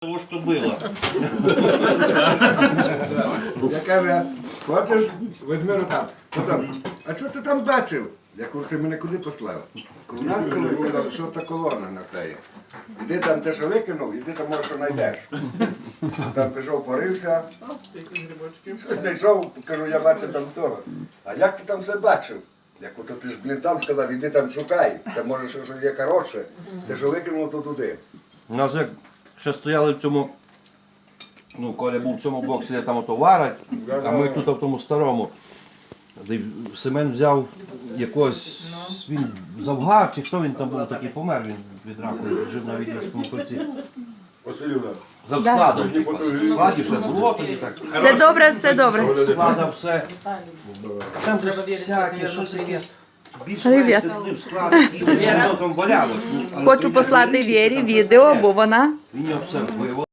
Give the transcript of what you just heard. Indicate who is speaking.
Speaker 1: того, що було.
Speaker 2: Я каже, хочеш, візьми ротам. Потім, а що ти там бачив? Я кажу, ти мене куди послав? У нас колись казав, що та колона наклеє. Іди там те, що викинув, іди там, може, що знайдеш. Там пішов, порився, щось знайшов, кажу, я бачив там цього. А як ти там все бачив? Я кажу, то ти ж блін сам сказав, іди там шукай, там може що є хороше. Те, що викинув, то туди.
Speaker 1: У нас як ще стояли в цьому. Ну, Коля був в цьому боксі, де там ото а ми тут в тому старому. Семен взяв якогось, він завгар, чи хто він там був такий помер, він від раку жив на відівському кольці.
Speaker 2: Василівна,
Speaker 1: За складом. типу. В складі ще було тоді так.
Speaker 3: Все добре, все добре.
Speaker 1: Склада все. Там же всяке, щось якесь. Більше
Speaker 3: Привіт.
Speaker 1: туди в склад, і воно там валялось. Ну,
Speaker 3: Хочу послати Вірі відео, бо вона
Speaker 1: Він.